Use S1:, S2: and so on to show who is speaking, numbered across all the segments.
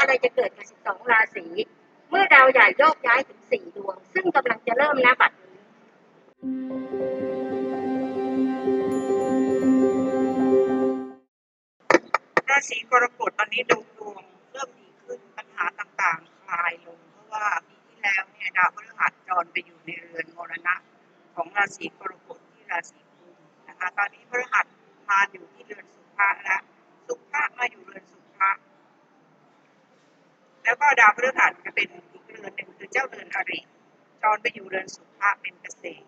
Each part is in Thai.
S1: อะไรจะเกิดกับ 12 ราศี เมื่อดาวใหญ่โยกย้ายถึง 4 ดวง ซึ่งกำลังจะเริ่มนะบัดนี้
S2: ราศีกรกฎตอนนี้ดวงดวงเริ่มดีขึ้นปัญหาต่างๆ คลายลง เพราะว่าปีที่แล้วเนี่ยดาวพฤหัสจรไปอยู่ในเรือนมรณะ ของราศีกรกฎที่ราศีกุมนะคะตอนนี้พฤหัสมาอยู่ที่เรือนสุภะแล้วสุภะมาอยู่เรือนสุภะแล้ว ก็ดาวพฤหัสจะเป็นอีกเรือนหนึ่งคือเจ้าเรือนอริจรไปอยู่เรือนสุภะเป็นเกษตร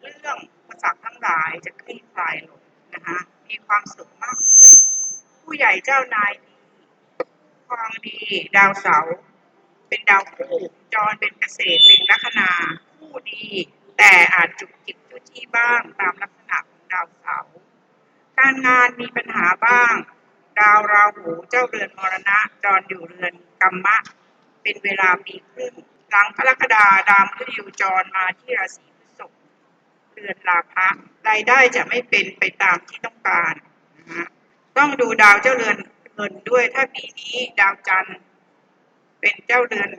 S2: เรื่องอุปสรรคทั้งหลายจะคลี่คลายลงนะคะมีความสุขมากขึ้น ผู้ใหญ่เจ้านายดีความดีดาวเสาร์เป็นดาวคู่จรเป็นเกษตรเป็นลัคนาคู่ดี แต่อาจจุกจิกจุจี้บ้างตามลักษณะของดาวเสาร์การงานมีปัญหาบ้าง ดาวราหูเจ้าเรือนมรณะจรอยู่เรือนกรรมะ เป็นเวลาปีครึ่ง หลังกรกฎาดาวมฤตยูจรมาที่ราศีพฤษภเรือนราพะรายได้จะไม่เป็นไปตามที่ต้องการนะฮะต้องดูดาวเจ้าเรือนเงินด้วยถ้าปีนี้ดาวจันทร์เป็นเจ้าเรือน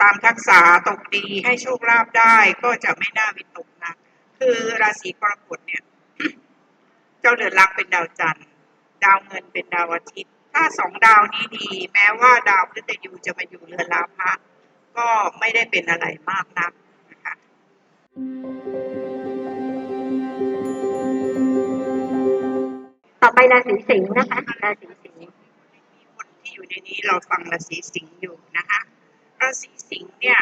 S2: ตามทักษะตกดีให้โชคลาภได้ก็จะไม่น่าวิตกนะ คือราศีกรกฎเนี่ย เจ้าเรือนรักเป็นดาวจันทร์ ดาวเงินเป็นดาวอาทิตย์ ถ้าสองดาวนี้ดี แม้ว่าดาวพฤหัสยูจะมาอยู่เรือนราพะก็ไม่ได้เป็นอะไรมากนักนะคะ
S1: ต่อไปราศีสิงห์นะคะราศีสิงห์
S2: มีคนที่อยู่ในนี้เราฟังราศีสิงห์อยู่นะคะราศีสิงห์เนี่ย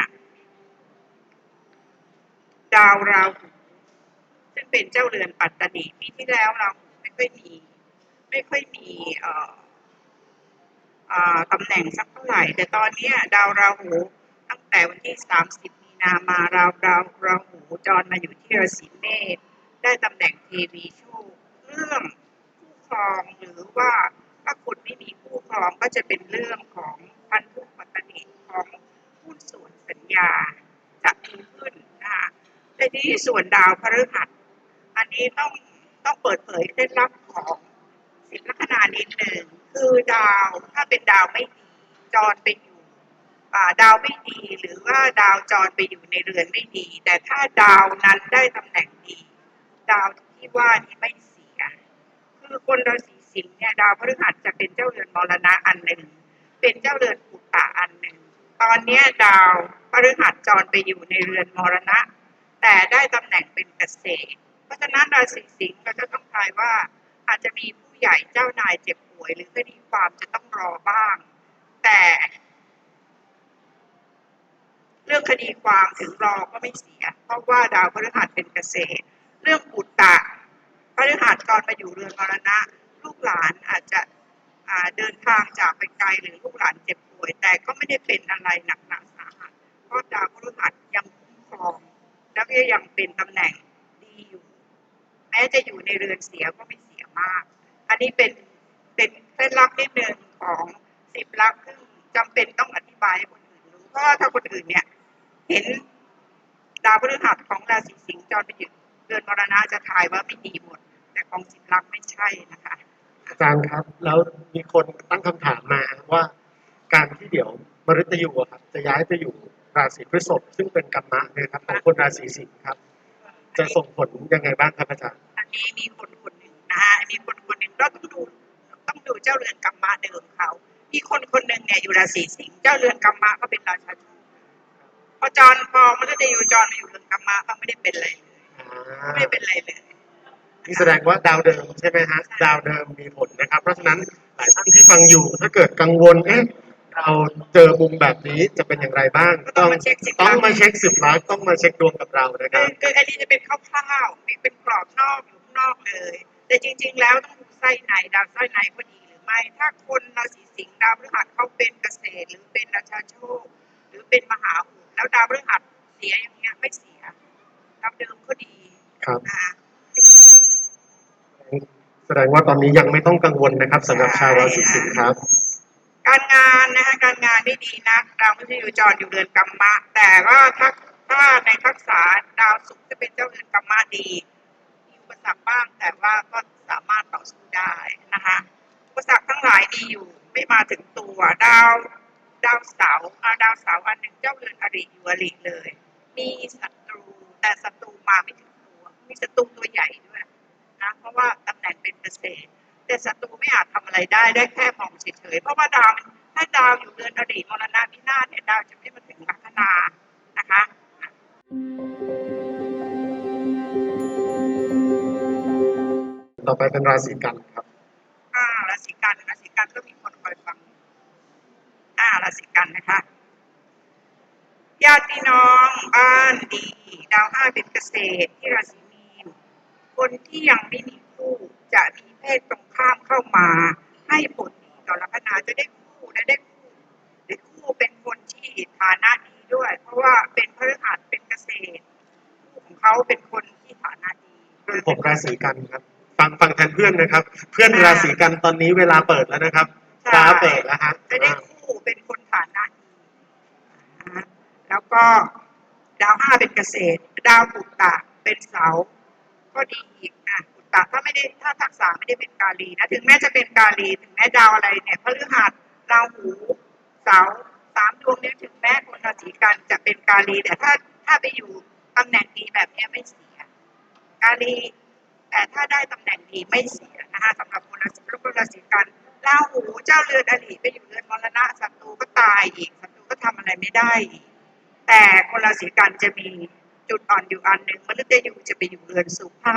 S2: ดาวราหูซึ่งเป็นเจ้าเรือนปัตตนีปีที่แล้วราหูไม่ค่อยมี ไม่ค่อยมีตำแหน่งสักเท่าไหร่ แต่ตอนนี้ดาวราหูตั้งแต่วันที่ 30 มีนามาดาวดาวราหูจรมาอยู่ที่ราศีเมษได้ตำแหน่งเทวีโชคเรื่องคู่ครองหรือว่าถ้าคนไม่มีคู่ครองก็จะเป็นเรื่องของพันธุปัตตนีของหุ้นส่วนสัญญาจะมีขึ้นนะคะแต่ทีนี้ส่วนดาวพฤหัสอันนี้ต้องต้องเปิดเผยเคล็ดลับของ นานิดหนึ่งคือดาวถ้าเป็นดาวไม่ดีจรไปอยู่ดาวไม่ดี หรือว่าดาวจรไปอยู่ในเรือนไม่ดี แต่ถ้าดาวนั้นได้ตำแหน่งดี ดาวที่ว่านี้ไม่เสีย คือคนราศีสิงห์เนี่ยดาวพฤหัสจะเป็นเจ้าเรือนมรณะอันหนึ่ง เป็นเจ้าเรือนปุตตะอันหนึ่ง ตอนนี้ดาวพฤหัสจรไปอยู่ในเรือนมรณะ แต่ได้ตำแหน่งเป็นเกษตร เพราะฉะนั้นราศีสิงห์เราจะต้องทายว่าอาจจะมีผู้ ใหญ่เจ้านายเจ็บป่วยหรือคดีความจะต้องรอบ้าง แต่ เรื่องคดีความถึงรอก็ไม่เสีย เพราะว่าดาวพฤหัสเป็นเกษตร เรื่องปุตตะพฤหัสก่อนมาอยู่เรือนมรณะ ลูกหลานอาจจะเดินทางจากไปไกลหรือลูกหลานเจ็บป่วย แต่ก็ไม่ได้เป็นอะไรหนักหนาสาหัสเพราะดาวพฤหัสยังคุ้มครอง แล้วก็ยังเป็นตำแหน่งดีอยู่ แม้จะอยู่ในเรือนเสียก็ไม่เสียมาก นนี้เป็นเป็นเคล็ดลับนิดนึงของสิบลับซึ่งจำเป็นต้องอธิบายให้คนอื่นรู้เพราะว่าถ้าคนอื่นเนี่ย เห็นดาวพฤหัสของราศีสิงห์จรไปอยู่เรือนมรณะจะทายว่าไม่ดีหมด แต่ของสิบลักษณ์ไม่ใช่นะคะ
S3: อาจารย์ครับ แล้วมีคนตั้งคำถามมาว่า การที่เดี๋ยวมฤตยูอะครับ จะย้ายไปอยู่ราศีพฤษภซึ่งเป็นกรรมะเนี่ยครับของคนราศีสิงห์ครับ จะส่งผลยังไงบ้างครับอาจารย์
S2: อันนี้มีคนคนหนึ่งนะคะ มีคนคนหนึ่งเราต้องดูต้องดูเจ้าเรือนกรรมะเดิมเขามีคนคนหนึ่งเนี่ยอยู่ราศีสิงห์เจ้าเรือนกรรมะก็เป็นราชาโชคพอจรพอมันจะอยู่จรมาอยู่เรือนกรรมะก็ไม่ได้เป็นอะไรเลย
S3: อ่า
S2: ไม่ได้เป็นอะไรเลย
S3: นี่แสดงว่าดาวเดิมใช่ไหมฮะดาวเดิมมีผลนะครับ เพราะฉะนั้นหลายท่านที่ฟังอยู่ถ้าเกิดกังวลเอ๊ะเราเจอมุมแบบนี้จะเป็นอย่างไรบ้าง
S2: ก็ต้องมาเช็คสิบ
S3: ต้อง
S2: ลักษณ์
S3: มาเช็คสิบลักษณ์ต้องมาเช็คดวงกับเรานะค
S2: คื
S3: รั
S2: อบคืออันนี้จะเป็นคร่าวๆมีเป็นกรอบนอกอยู่ข้างนอกเลย แต่จริง ๆ แล้วต้องดูไส้ในดาวไส้ในพอดีหรือไม่ ถ้าคนราศีสิงห์ดาวพฤหัสเขาเป็นเกษตร หรือเป็นราชาโชค หรือเป็นมหาอุดแล้วดาวพฤหัสเสียอย่างเงี้ยไม่เสียดาวเดิมก็ดี
S3: ครับ
S2: นะคะ
S3: แสดงว่าตอนนี้ยังไม่ต้องกังวลนะครับสำหรับชาวราศีสิงห์ครับ
S2: การงานนะคะการงานไม่ดีนักดาวพฤหัสอยู่จรอยู่เรือนกรรมะ แต่ว่าถ้าถ้าในทักษะดาวศุกร์จะเป็นเจ้าเรือนกรรมะดีมีอุ ปสรรคบ้าง แต่ว่าก็สามารถต่อสู้ได้นะคะอุปสรรคทั้งหลายดีอยู่ไม่มาถึงตัวดาวดาวเสาอาดาวเสาอันหนึ่งเจ้าเรือนอริอยู่อริเลย มีศัตรูแต่ศัตรูมาไม่ถึงตัวมีศัตรูตัวใหญ่ด้วยนะเพราะว่าตำแหน่งเป็นเกษตรแต่ศัตรูไม่อาจทำอะไรได้ได้แค่มองเฉยๆเพราะว่าดาวถ้าดาวอยู่เรือนอริมรณะพินาศเนี่ยดาวจะไม่มาถึงลัคนานะคะ
S3: ต่อไปเป็นราศีกันครับ
S2: อ่าราศีกันราศีกันก็มีคนคอยฟังอ่าราศีกันนะคะญาติพี่น้องบ้านดีดาวห้าเป็นเกษตรที่ราศีมีนคนที่ยังไม่มีคู่จะมีเพศตรงข้ามเข้ามา ให้ผลดีต่อลัคนาจะได้คู่และได้คู่ได้คู่เป็นคนที่ฐานะดีด้วย เพราะว่าเป็นพฤหัสเป็นเกษตรคู่ของเขาเป็นคนที่ฐานะดี
S3: ผมราศีกันครับ ฟังฟังแทนเพื่อนนะครับ เพื่อนราศีกันตอนนี้เวลาเปิดแล้วนะครับ
S2: ใช่
S3: ฟ้าเปิดแล้วฮะ
S2: จะได้คู่เป็นคนฐานะดีนะแล้วก็ดาวห้าเป็นเกษตร ดาวปุตตะเป็นเสา ก็ดีอีกนะปุตตะถ้าไม่ได้ถ้าทักษะไม่ได้เป็นกาลีนะถึงแม้จะเป็นกาลีถึงแม้ดาวอะไรเนี่ยพฤหัสราหูเสาสามดวงเนี้ถึงแม้คนราศีกันจะเป็นกาลีแต่ถ้าถ้าไปอยู่ตำแหน่งดีแบบเนี้ยไม่เสียกาลี แต่ถ้าได้ตำแหน่งดีไม่เสียนะคะสำหรับคนราศีคนราศีกันราหูเจ้าเรือนอริไปอยู่เรือนมรณะศัตรูก็ตายอีกศัตรูก็ทำอะไรไม่ได้อีกแต่คนราศีกันจะมีจุดอ่อนอยู่อันหนึ่งมฤตยูจะไปอยู่เรือนสุภะ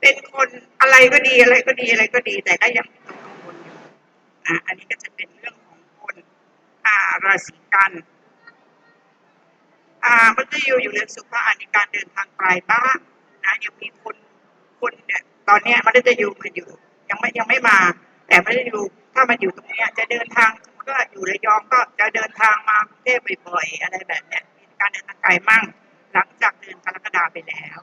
S2: เป็นคนอะไรก็ดีอะไรก็ดีอะไรก็ดี แต่ก็ยังมีตัวกังวลอยู่อะอันนี้ก็จะเป็นเรื่องของคนอาราศีกันอ่ามฤตยูอยู่เรือนสุภาในการเดินทางไกลบ้างนะยังมีคน คนเนี่ยตอนเนี้ยมฤตยูมันอยู่ ยังไม่ยังไม่มา แต่ไม่ได้อยู่ถ้ามันอยู่ตรงเนี้ยจะเดินทางก็อยู่ระยองก็จะเดินทางมากรุงเทพบ่อยๆอะไรแบบเนี้ยมีการเดินทางไกลมั่ง หลังจากเดือนกรกฎาไปแล้ว